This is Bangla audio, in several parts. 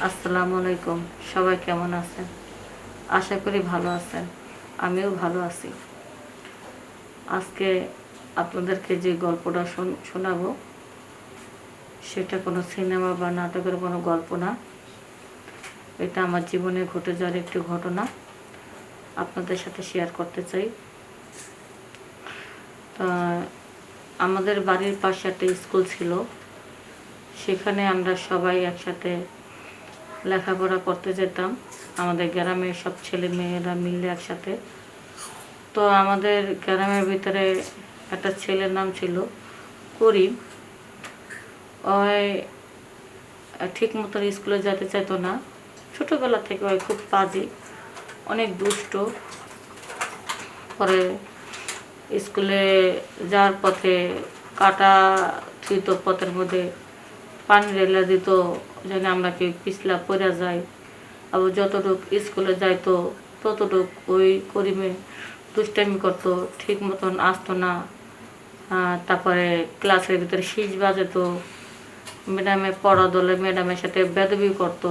আসসালামু আলাইকুম। সবাই কেমন আছেন? আশা করি ভালো আছেন। আমিও ভালো আছি। আজকে আপনাদেরকে যে গল্পটা শোন- শোনাবো, সেটা কোনো সিনেমা বা নাটকের কোনো গল্প না। এটা আমার জীবনে ঘটে যাওয়ার একটি ঘটনা। আপনাদের সাথে শেয়ার করতে চাই। তা, আমাদের বাড়ির পাশে একটা স্কুল ছিল। সেখানে আমরা সবাই একসাথে লেখাপড়া করতে যেতাম। আমাদের গ্রামের সব ছেলে মেয়েরা মিলে একসাথে। তো আমাদের গ্রামের ভিতরে একটা ছেলের নাম ছিল করিম। ওই ঠিক মতন স্কুলে যেতে চাইতো না। ছোটোবেলা থেকে ওই খুব পাজি অনেক দুষ্ট। পরে স্কুলে যাওয়ার পথে কাটা থুইত পথের মধ্যে পানি রেলে দিত, যেন আমরা কি পিছলা পড়ে যাই আবার যতটুক স্কুলে যাইতো, ততটুক ওই করিমে দুষ্টামি করতো, ঠিক মতন আসতো না। তারপরে ক্লাসের ভিতরে শীষ বাজাতো। ম্যাডামে পড়া দলে ম্যাডামের সাথে বেদবি করতো।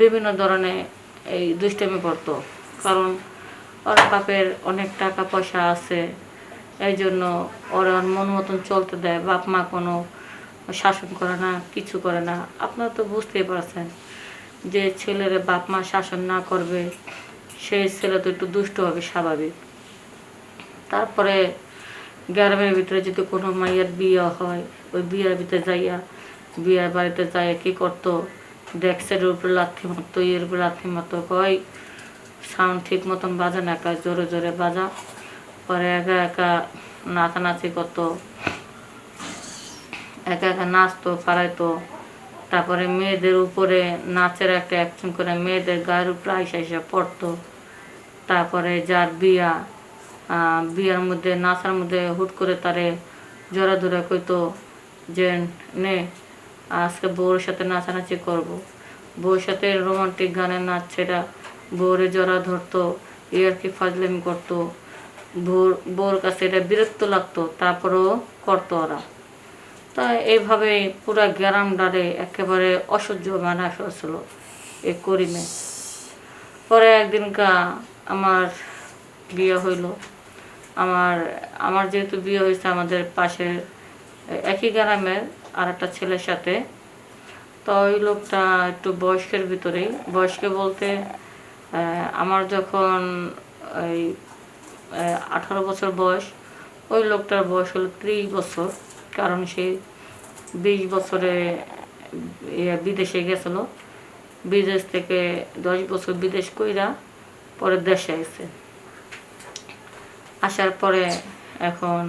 বিভিন্ন ধরনের এই দুষ্টামি করতো। কারণ ওর বাপের অনেক টাকা পয়সা আছে এই জন্য ওরা ওর মন মতন চলতে দেয়। বাপ মা কোনো শাসন করে না, কিছু করে না। আপনারা তো বুঝতেই পারছেন যে ছেলের বাপ মা শাসন না করবে, সেই ছেলে তো একটু দুষ্ট হবে, স্বাভাবিক। তারপরে গ্রামের ভিতরে যদি কোনো মাইয়ের বিয়ে হয়, ওই বিয়ের ভিতরে যাইয়া, বিয়ের বাড়িতে যাইয়া কি করতো? ডেক্সের উপরে লাথি মারতো, ইয়ের উপরে লাথি মারতো, কয় সাউন্ড ঠিক মতন বাজা না একা জোরে জোরে বাজা। পরে একা একা নাচানাচি করতো। একা একা নাচতো পারাইতো তারপরে মেয়েদের উপরে নাচের একটা অ্যাকশন করে মেয়েদের গায়ের উপরে আইসা আইসা পড়তো। তারপরে যার বিয়া বিয়ার মধ্যে, নাচার মধ্যে হুট করে তারে জোরা ধরে কইতো যে, নে, আজকে বউর সাথে নাচানাচি করব। বউর সাথে রোমান্টিক গানের নাচ ছেড়া বউরে জোড়া ধরতো ইয়ার কি ফাজলামি করতো। বউর বউর কাছে এটা বিরক্ত লাগতো, তারপরেও করতো ওরা। তা এইভাবে পুরা গ্রাম ডারে একেবারে অসহ্য মানা ফেলছিল এ করিমে। পরে একদিনকা আমার বিয়ে হইল। আমার আমার যেহেতু বিয়ে হয়েছে, আমাদের পাশের একই গ্রামের আর একটা ছেলের সাথে। তো ওই লোকটা একটু বয়স্কের ভিতরেই। বয়স্ক বলতে আমার যখন এই আঠারো বছর বয়স, ওই লোকটার বয়স হলো ত্রিশ বছর। কারণ সে বিশ বছরে বিদেশে গেছিল। বিদেশ থেকে দশ বছর বিদেশ কইরা পরে দেশে আইছে। আসার পরে এখন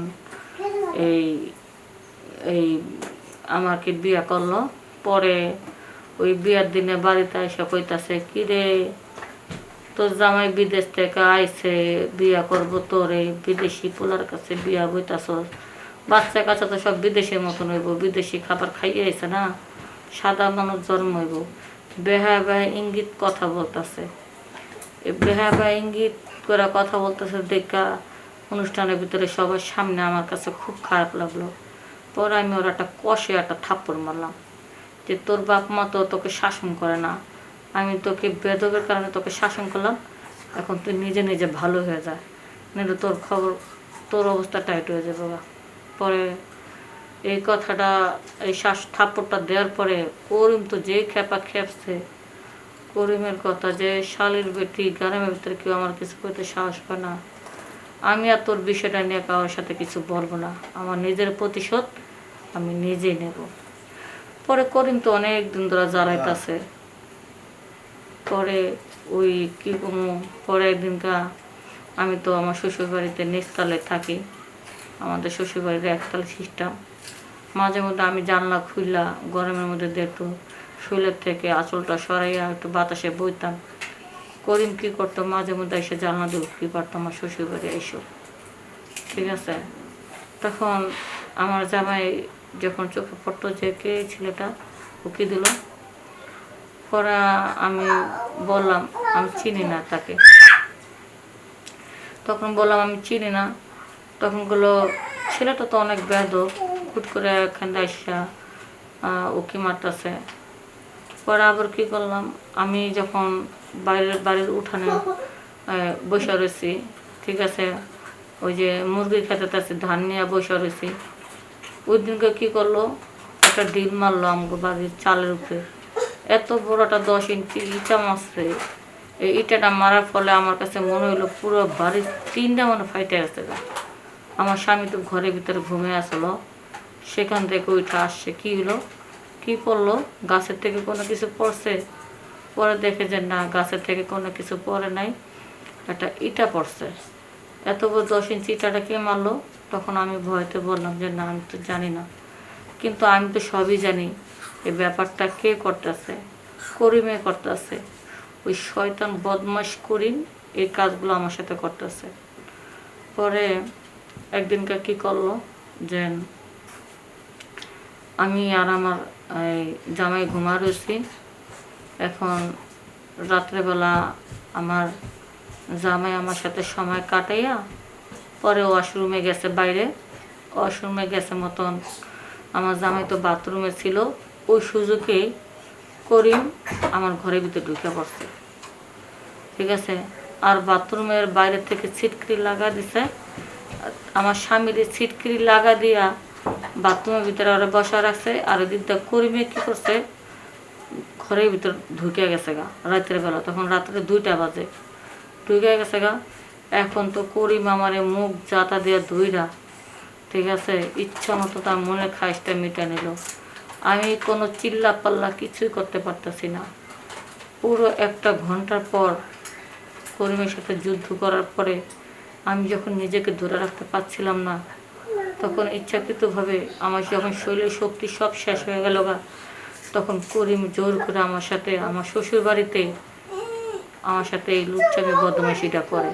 এই এই আমাকে বিয়া করল। পরে ওই বিয়ার দিনে বাড়িতে এসে কইতাছে, কি রে, তোর জামাই বিদেশ থেকে আইছে, বিয়া করব তোর এই বিদেশি পোলার কাছে বিয়া বইতাছ বাচ্চা কাচ্চা তো সব বিদেশের মতন হইব, বিদেশি খাবার খাইয়ে আইছে না। সাদা মানুষ জন্ম হইব। বেহা বেহা ইঙ্গিত কথা বলতাছে। বেহা বেহা ইঙ্গিত করে কথা বলতেছে দেখা অনুষ্ঠানের ভিতরে সবার সামনে আমার কাছে খুব খারাপ লাগল। পরে আমি ওর একটা কষে একটা থাপ্পড় মারলাম যে তোর বাপ মা তো তোকে শাসন করে না। আমি তোকে বেদকের কারণে তোকে শাসন করলাম। এখন তুই নিজে নিজে ভালো হয়ে যা। নাহলে তোর খবর, তোর অবস্থা টাইট হয়ে যাবে বাবা পরে এই কথাটা এই শ্বাস থাপ্পড়টা দেওয়ার পরে করিম তো যে খেপা খেপছে করিমের কথা যে শালির বেটি গ্রামের ভিতরে কেউ আমার কিছু করতে সাহস পায় না। আমি আর তোর বিষয়টা নিয়ে কারোর সাথে কিছু বলব না। আমার নিজের প্রতিশোধ আমি নিজেই নেব। পরে করিম তো অনেক দিন ধরে জ্বালাইতেছে পরে ওই কি কমু পরে একদিনকা আমি তো আমার শ্বশুর বাড়িতে নিচতলে থাকি। আমাদের শ্বশুর বাড়ির একতলা সিস্টেম মাঝে মধ্যে আমি জানলা খুললা গরমের মধ্যে দেখতো শুলের থেকে আঁচলটা সরাইয়া একটু বাতাসে বইতাম। করিম কি করতো মাঝে মধ্যে এসে জানলা দিয়ে উঠতে পারতো আমার শ্বশুর বাড়ি এসো। ঠিক আছে? তখন আমার জামাই যখন চোখে পড়তো যে কে ছেলেটা উকি কি দিল? পরে আমি বললাম, আমি চিনি না তাকে। তখন বললাম, আমি চিনি না। তখনগুলো ছেলেটা তো অনেক ব্যাধ হুট করে এখান আসা উকি মারতেছে। পরে আবার কি করলাম, আমি যখন বাইরের বাড়ির উঠানে বসে রয়েছি, ঠিক আছে, ওই যে মুরগি খেতে আছে, ধান নিয়ে বসে রয়েছি, ওই দিনকে কী করল, একটা ডিম মারলো আমাকে বাড়ির চালের উপরে। এত বড়টা দশ ইঞ্চি ইটা মারছে এই ইটাটা মারার ফলে আমার কাছে মনে হইল পুরো বাড়ির তিনটা মনে ফাইটে গেছে। আমার স্বামী তো ঘরের ভিতরে ঘুমিয়ে আসলো। সেখান থেকে ওইটা আসছে। কি হলো? কি পড়ল গাছের থেকে কোনো কিছু পড়ছে? পরে দেখে যে না, গাছের থেকে কোনো কিছু পড়ে নাই। একটা ইটা পড়ছে। এত বড় দশ ইঞ্চি ইটাটা কে মারলো? তখন আমি ভয়তে বললাম যে, না, আমি তো জানি না। কিন্তু আমি তো সবই জানি এই ব্যাপারটা কে করতেছে, করিমে করতেছে। ওই শয়তান বদমাস করিম এই কাজগুলো আমার সাথে করতেছে। পরে একদিনকে কি করল যে, আমি আর আমার জামাই ঘুমা রয়েছি। এখন রাত্রেবেলা আমার জামাই আমার সাথে সময় কাটাইয়া পরে ওয়াশরুমে গেছে বাইরে। ওয়াশরুমে গেছে মতন আমার জামাই তো বাথরুমে ছিল। ওই সুযোগে করিম আমার ঘরের ভিতরে ঢুকে পড়ছে। ঠিক আছে? আর বাথরুমের বাইরে থেকে ছিটকিরি লাগা দিছে। আমার স্বামীর ছিটকিরি লাগা দিয়া বাথরুমের ভিতরে ওরা বসা রাখছে আর ওদিকটা করিমে কি করছে, ঘরের ভিতর ঢুকে গেছে গা, রাতের বেলা, তখন রাত্রে দুইটা বাজে। ঢুকে গেছে গা, এখন তো করিম আমারে মুখ জাতা দিয়ে ধুইরা, ঠিক আছে, ইচ্ছা মতো তার মনের খাইসটা মিটা নিল। আমি কোনো চিল্লা পাল্লা কিছুই করতে পারতেছি না। পুরো একটা ঘণ্টার পর করিমের সাথে যুদ্ধ করার পরে আমি যখন নিজেকে ধরে রাখতে পারছিলাম না, তখন ইচ্ছাকৃতভাবে আমার যখন শরীরের শক্তি সব শেষ হয়ে গেল গা, তখন করিম জোর করে আমার সাথে, আমার শ্বশুর বাড়িতে আমার সাথে এই লুচ্চামি বদমাইশিটা করে।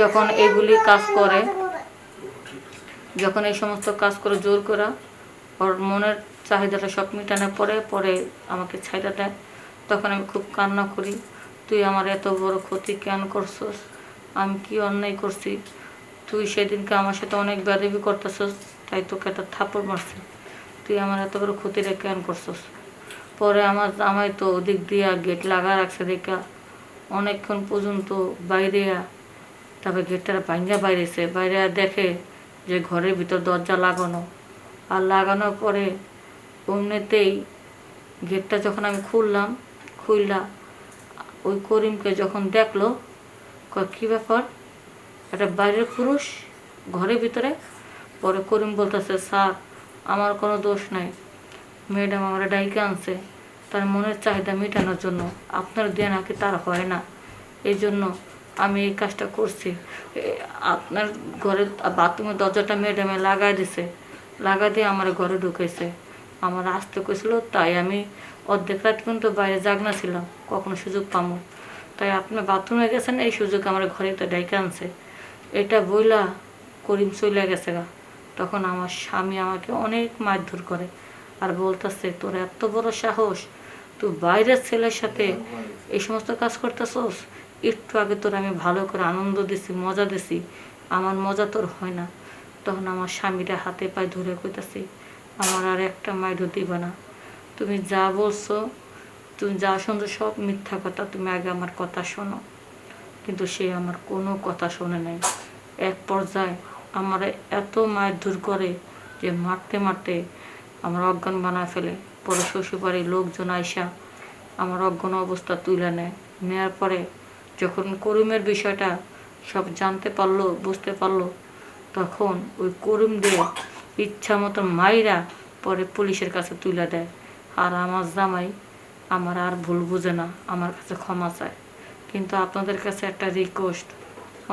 যখন এগুলি কাজ করে, যখন এই সমস্ত কাজ করে জোর করা, ওর মনের চাহিদাটা সব মেটানোর পরে পরে আমাকে ছাইটা দেয়, তখন আমি খুব কান্না করি, তুই আমার এত বড় ক্ষতি কেন করছস? আমি কি অন্যায় করছি? তুই সেদিনকে আমার সাথে অনেক বেদবি করতেছস, তাই তোকে একটা থাপড় মারছি। তুই আমার এত বড় ক্ষতিটা কেন করছস? পরে আমার জামাই তো ওদিক দিয়া গেট লাগা রাখছে দেখা। অনেকক্ষণ পর্যন্ত বাইরে তারপরে গেটটা ভাঙ্গা বাইরেছে। বাইরে দেখে যে ঘরের ভিতর দরজা লাগানো। আর লাগানোর পরে অমনিতেই গেটটা যখন আমি খুললাম খুললা ওই করিমকে যখন দেখল কী ব্যাপার? একটা বাইরের পুরুষ ঘরের ভিতরে? পরে করিম বলতেছে, স্যার, আমার কোনো দোষ নাই। ম্যাডাম আমার ডাইকে আনছে। তার মনের চাহিদা মেটানোর জন্য। আপনার দিয়ে নাকি তার হয় না। এই জন্য আমি এই কাজটা করছি। আপনার ঘরের বাথরুমের দরজাটা ম্যাডামে লাগাই দিছে। লাগাই দিয়ে আমার ঘরে ঢুকেছে আমার আসতে কইছিল, তাই আমি অর্ধেক রাত কিন্তু বাইরে জাগনা ছিলাম। কখনো সুযোগ পামো। তাই আপনি বাথরুমে গেছেন, এই সুযোগ আমার ঘরে তো ডাইকে আনছে। এটা বইলা করিম চলে গেছে গা। তখন আমার স্বামী আমাকে অনেক মারধর করে আর বলতেছে, তোর এত বড় সাহস, তুই বাইরের ছেলের সাথে এই সমস্ত কাজ করতেছস? একটু আগে তোর আমি ভালো করে আনন্দ দিছি, মজা দিছি। আমার মজা তোর হয় না। তখন আমার স্বামীরা হাতে পায়ে ধরে কইতাছি, আমার আর একটা মাইরও দিবা না। তুমি যা বলছো তুমি যা শুনছো সব মিথ্যা কথা, তুমি আগে আমার কথা শোনো। কিন্তু সে আমার কোনো কথা শোনে নাই। এক পর্যায়ে আমার এত মায়ের দূর করে যে মারতে মারতে আমার অজ্ঞান বানায় ফেলে। পরে শ্বশুরবাড়ির লোকজন আইসা আমার অজ্ঞান অবস্থা তুলে নেয়। নেওয়ার পরে যখন করিমের বিষয়টা সব জানতে পারল, বুঝতে পারল, তখন ওই করিম দিয়ে ইচ্ছা মতো মাইরা পরে পুলিশের কাছে তুলে দেয়। আর আমার জামাই আমার আর ভুল বুঝে না, আমার কাছে ক্ষমা চায়। কিন্তু আপনাদের কাছে একটা রিকোয়েস্ট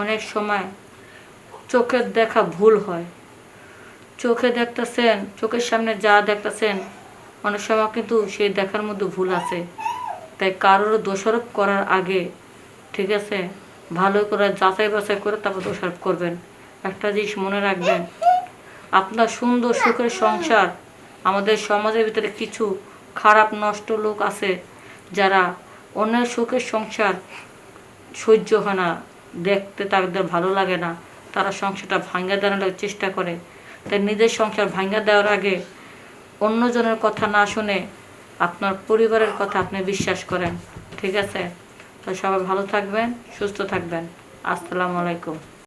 অনেক সময় চোখের দেখা ভুল হয়। চোখে দেখতেছেন, চোখের সামনে যা দেখতেছেন, অনেক সময় কিন্তু সেই দেখার মধ্যে ভুল আছে। তাই কারোর দোষারোপ করার আগে, ঠিক আছে, ভালো করে যাচাই বাছাই করে তারপর দোষারোপ করবেন। একটা জিনিস মনে রাখবেন, আপনার সুন্দর সুখের সংসার আমাদের সমাজের ভিতরে কিছু খারাপ নষ্ট লোক আছে যারা অন্যের সুখের সংসার সহ্য হয় না, দেখতে তাদের ভালো লাগে না, তারা সংসারটা ভাঙ্গা দেওয়ার চেষ্টা করে। তাই নিজের সংসার ভাঙ্গা দেওয়ার আগে অন্যজনের কথা না শুনে আপনার পরিবারের কথা আপনি বিশ্বাস করেন। ঠিক আছে? তো সবাই ভালো থাকবেন, সুস্থ থাকবেন। আসসালামু আলাইকুম।